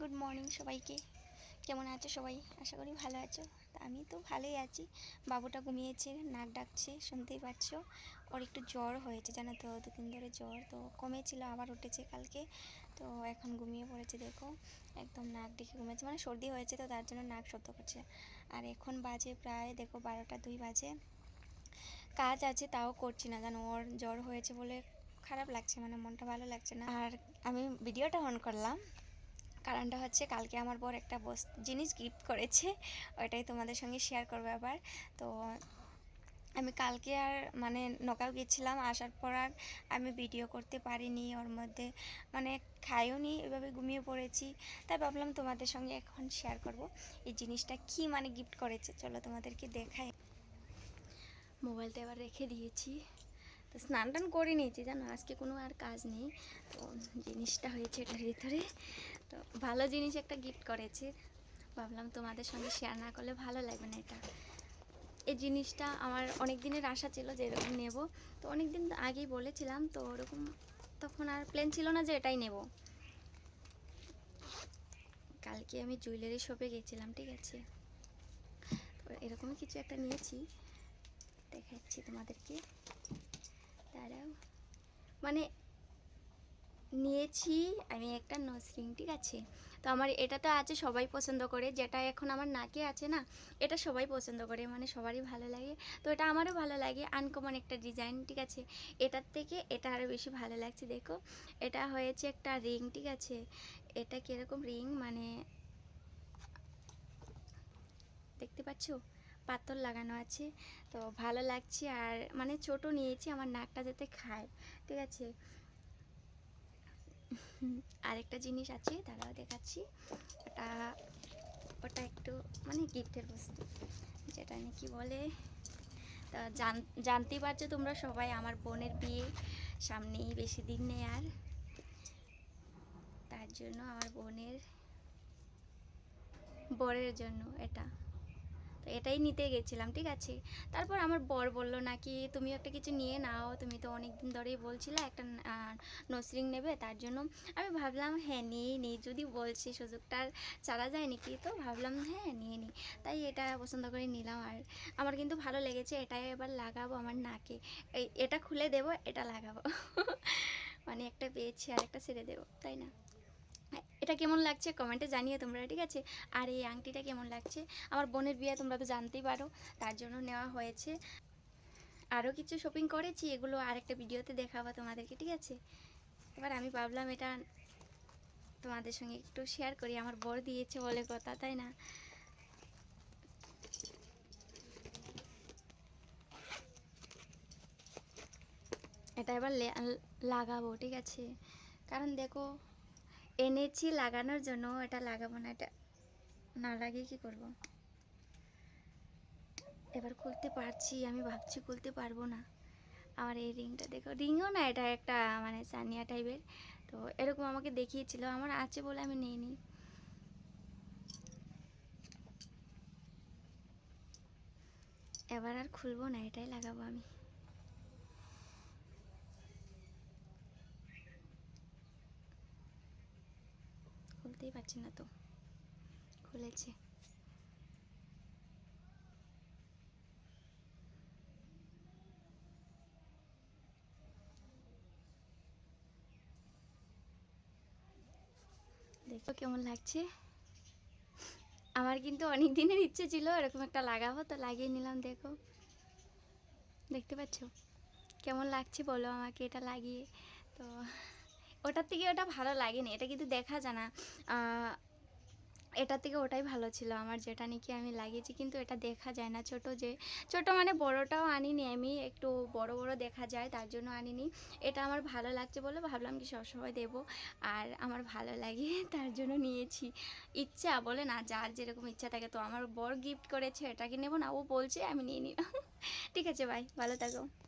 Good morning সবাইকে। কেমন আছো সবাই? আশা করি ভালো আছো। আমি তো ভালোই আছি। বাবুটা ঘুমিয়েছে, নাক ডাকছে, শুনতেই পাচ্ছ। ওর একটু জ্বর হয়েছে, জানো তো, দুদিন ধরে জ্বর। তো কমেছিল, আবার উঠেছে কালকে। তো এখন ঘুমিয়ে পড়েছে, দেখো। একদম নাক ডেকে ঘুমিয়েছে মানে সর্দি হয়েছে তো, তার জন্য নাক শব্দ করছে। আর এখন বাজে প্রায়, দেখো, বারোটা দুই বাজে। কাজ আছে, তাও করছি না। জানো, ওর জ্বর হয়েছে বলে খারাপ লাগছে মানে মনটা ভালো লাগছে না। আর আমি ভিডিওটা অন করলাম। কারণটা হচ্ছে কালকে আমার বর একটা বস, জিনিস গিফট করেছে, ওইটাই তোমাদের সঙ্গে শেয়ার করব আবার। তো আমি কালকে আর মানে নকাও গেছিলাম, আসার পর আর আমি ভিডিও করতে পারিনি ওর মধ্যে। মানে খাইও নি, এভাবে ঘুমিয়ে পড়েছি। তাই ভাবলাম তোমাদের সঙ্গে এখন শেয়ার করব। এই জিনিসটা কি মানে গিফট করেছে, চলো তোমাদেরকে দেখাই। মোবাইলটা এবার রেখে দিয়েছি। তো স্নান টান করে নিয়েছি, জানো, আজকে কোনো আর কাজ নেই। তো জিনিসটা হয়েছে এটার ভিতরে। তো ভালো জিনিস একটা গিফট করেছে। ভাবলাম তোমাদের সঙ্গে শেয়ার না করলে ভালো লাগবে না এটা। এই জিনিসটা আমার অনেক দিনের আশা ছিল যে এরকম নেব। তো অনেক দিন আগেই বলেছিলাম, তো ওরকম তখন আর প্ল্যান ছিল না যে এটাই নেব। কালকে আমি জুয়েলারি শপে গেছিলাম, ঠিক আছে? তো এরকমই কিছু একটা নিয়েছি। দেখাচ্ছি তোমাদেরকে। দাঁড়াও। মানে নিয়েছি, আমি একটা নসরিং ঠিক আছে? তো আমার এটা তো আছে সবাই পছন্দ করে, যেটা এখন আমার নাকে আছে না, এটা সবাই পছন্দ করে মানে সবারই ভালো লাগে। তো এটা আমারও ভালো লাগে আনকমন একটা ডিজাইন ঠিক আছে? এটার থেকে এটা আরও বেশি ভালো লাগছে, দেখো। এটা হয়েছে একটা রিং ঠিক আছে? এটা কীরকম রিং মানে দেখতে পাচ্ছো? পাথর লাগানো আছে, তো ভালো লাগছে, আর মানে ছোট নিয়েছি, আমার নাকটা যাতে খায়, ঠিক আছে? আরেকটা জিনিস আছে, দাঁড়াও দেখাচ্ছি। ওটা ওটা একটু মানে গিফটের বস্তু, যেটা নাকি বলে? তা জান পারছ তোমরা সবাই, আমার বোনের বিয়ে সামনেই বেশি দিন নেই আর। তার জন্য আমার বোনের, বরের জন্য এটা। তো এটাই নিতে গেছিলাম, ঠিক আছে? তারপর আমার বর বলল, নাকি তুমি একটা কিছু নিয়ে নাও, তুমি তো অনেক দিন ধরেই বলছিলে একটা নসরিং নেবে, তার জন্য। আমি ভাবলাম হ্যাঁ নিয়ে নিই যদি বলছি সুযোগটা আর ছাড়া যায় নাকি? তো ভাবলাম হ্যাঁ নিয়ে নিই তাই এটা পছন্দ করে নিলাম আর আমার কিন্তু ভালো লেগেছে, এটাই এবার লাগাবো আমার নাকে। এটা খুলে দেবো, এটা লাগাবো। মানে একটা পেয়েছি আর একটা ছেড়ে দেবো, তাই না? এটা কেমন লাগছে কমেন্টে জানিয়ে তোমরা, ঠিক আছে? আর এই আংটিটা কেমন লাগছে? আমার বোনের বিয়ে তোমরা তো জানতেই পারো, তার জন্য নেওয়া হয়েছে। আরও কিছু শপিং করেছি, এগুলো আরেকটা ভিডিওতে দেখাবো তোমাদেরকে, ঠিক আছে? এবার আমি ভাবলাম এটা তোমাদের সঙ্গে একটু শেয়ার করি, আমার বর দিয়েছে বলে কথা, তাই না? এটা এবার লাগাবো, ঠিক আছে? কারণ দেখো এনেছি লাগানোর জন্য, এটা লাগাবো না, এটা না লাগিয়ে কি করব? এবার খুলতে পারছি, আমি ভাবছি খুলতে পারব না। আমার এই রিংটা দেখো, রিংও না এটা একটা মানে সানিয়া টাইপের তো এরকম আমাকে দেখিয়েছিল, আমার আছে বলে আমি নিইনি। এবার আর খুলবো না, এটাই লাগাবো আমি। খুলতেই পারছি না তো। খুলেছে। দেখো কেমন লাগছে? আমার কিন্তু অনেক দিনের ইচ্ছে ছিল এরকম একটা লাগাবো, তো লাগিয়ে নিলাম, দেখো। দেখতে পাচ্ছ? কেমন লাগছে বলো আমাকে এটা লাগিয়ে, তো ওটার থেকে ওটা ভালো লাগেনি, এটা কিন্তু দেখা যায় না। এটার থেকে ওটাই ভালো ছিল আমার, যেটা নাকি আমি লাগিয়েছি, কিন্তু এটা দেখা যায় না। ছোট যে, ছোট মানে বড়টাও আনিনি আমি, একটু বড় বড় দেখা যায়, তার জন্য আনিনি। এটা আমার ভালো লাগছে বলে ভাবলাম কি সবসময় দেবো, আর আমার ভালো লাগে, তার জন্য নিয়েছি। ইচ্ছা বলে না, যার যেরকম ইচ্ছা থাকে, তো আমার বর গিফট করেছে, এটাকে নেব না, ও বলছে আমি নিয়ে নিলাম। ঠিক আছে ভাই ভালো থাকো।